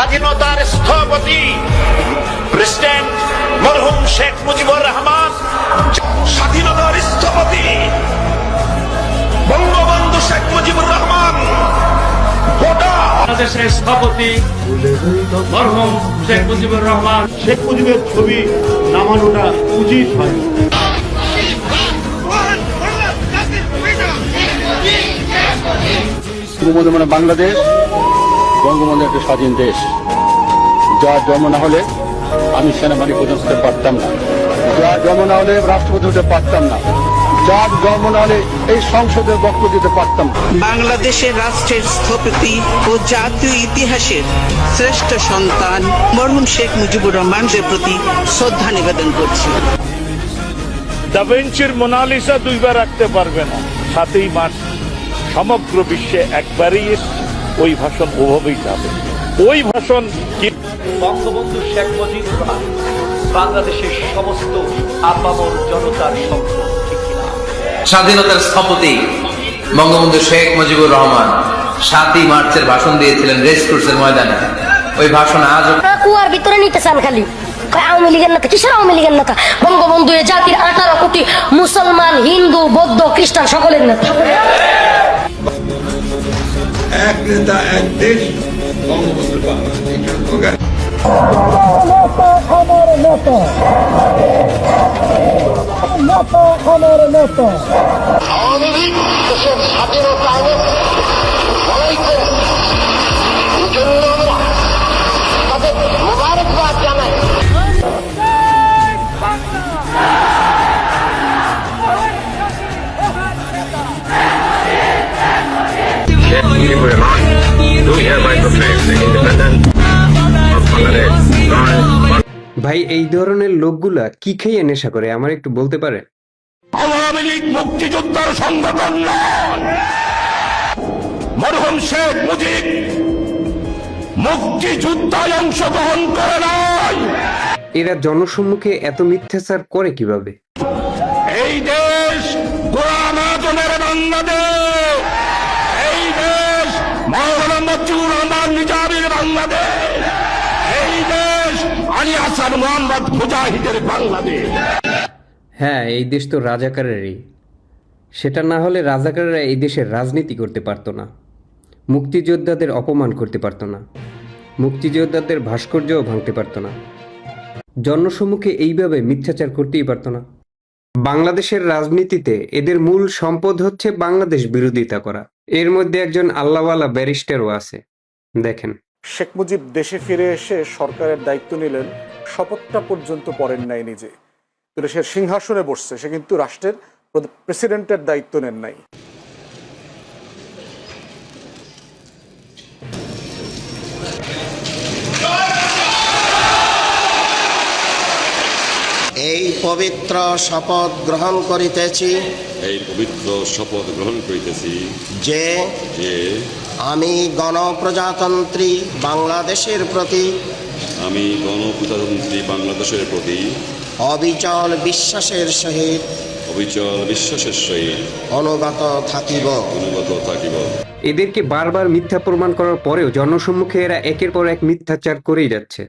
স্বাধীনতার স্থপতি প্রেসিডেন্ট মরহুম শেখ মুজিবুর রহমান স্বাধীনতার স্থপতি বঙ্গবন্ধু শেখ মুজিবুর রহমান গোটা বাংলাদেশের স্থপতি মরহুম শেখ মুজিবুর রহমান শেখ মুজিবের ছবি নামানোটা উচিত হয় মানে বাংলাদেশ বঙ্গবন্ধু একটা স্বাধীন দেশ। যার জন্ম না হলে আমি সেনাবাহিনী প্রধান হতে পারতাম না। যার জন্ম না হলে রাষ্ট্রপতি হতে পারতাম না। যার জন্ম না হলে এই সংসদে বক্তব্য দিতে পারতাম বাংলাদেশের রাষ্ট্রের স্থপতি ও জাতীয় ইতিহাসের শ্রেষ্ঠ সন্তান মরহুম শেখ মুজিবুর রহমানের প্রতি শ্রদ্ধা নিবেদন করছি। দাভেঞ্চির মোনালিসা দুইবার রাখতে পারবে না। সাতই মার্চ সমগ্র বিশ্বে একবারই এসছে। ওই ভাষণ ওভাবেই যাবে। ওই ভাষণ বঙ্গবন্ধু শেখ মুজিবুর বাংলাদেশের সমস্ত আপামর জনতার সম্পদ স্বাধীনতার স্থপতি বঙ্গবন্ধু শেখ মুজিবুর রহমান সাতই মার্চের ভাষণ দিয়েছিলেন রেস কোর্সের ময়দানে। ওই ভাষণ আজ কুয়ার ভিতরে নিতে চান খালি। কয় আওয়ামী লীগের নেতা? কিসের আওয়ামী লীগের নেতা? বঙ্গবন্ধু এ জাতির আঠারো কোটি মুসলমান হিন্দু বৌদ্ধ খ্রিস্টান সকলের নেতা। নেতা এক দেশ বঙ্গবন্ধু বাংলাদেশ আওয়ামী লীগ ভাই এই ধরনের লোকগুলা কি খেয়ে নেশা করে? আমার একটু বলতে পারে? আওয়ামী লীগ মুক্তিযোদ্ধার সংগঠন মরহুম শেখ মুজিব মুক্তিযুদ্ধায় অংশগ্রহণ করে নাই। এরা জনসম্মুখে এত মিথ্যাচার করে কীভাবে? এই দেশ গোলাম আজমের বাংলাদেশ। হ্যাঁ এই দেশ তো রাজাকারেরই। সেটা না হলে রাজাকাররা এই দেশের রাজনীতি করতে পারতো না। মুক্তিযোদ্ধাদের অপমান করতে পারতো না। মুক্তিযোদ্ধাদের ভাস্কর্যও ভাঙতে পারতো না। জনসম্মুখে এইভাবে মিথ্যাচার করতেই পারতো না। বাংলাদেশের রাজনীতিতে এদের মূল সম্পদ হচ্ছে বাংলাদেশ বিরোধিতা করা। এর মধ্যে একজন আল্লাহওয়ালা ব্যারিস্টারও আছে। দেখেন। শেখ মুজিব দেশে ফিরে এসে সরকারের দায়িত্ব নিলেন, শপথটা পর্যন্ত পড়েন নাই নিজে। দেশের সিংহাসনে বসছে, সে কিন্তু রাষ্ট্রের প্রেসিডেন্টের দায়িত্ব নেন নাই। পবিত্র শপথ গ্রহণ করিতেছি। এই পবিত্র শপথ গ্রহণ করিতেছি। যে যে আমি গণপ্রজাতন্ত্রী বাংলাদেশের প্রতি আমি গণপ্রজাতন্ত্রী বাংলাদেশের প্রতি অবিচল বিশ্বাসের সহিত অবিচল বিশ্বাসের সহিত অনুগত থাকিব। অনুগত থাকিব। এদেরকে বারবার মিথ্যা প্রমাণ করার পরেও জনসম্মুখে এরা একের পর এক মিথ্যাচার করেই যাচ্ছে।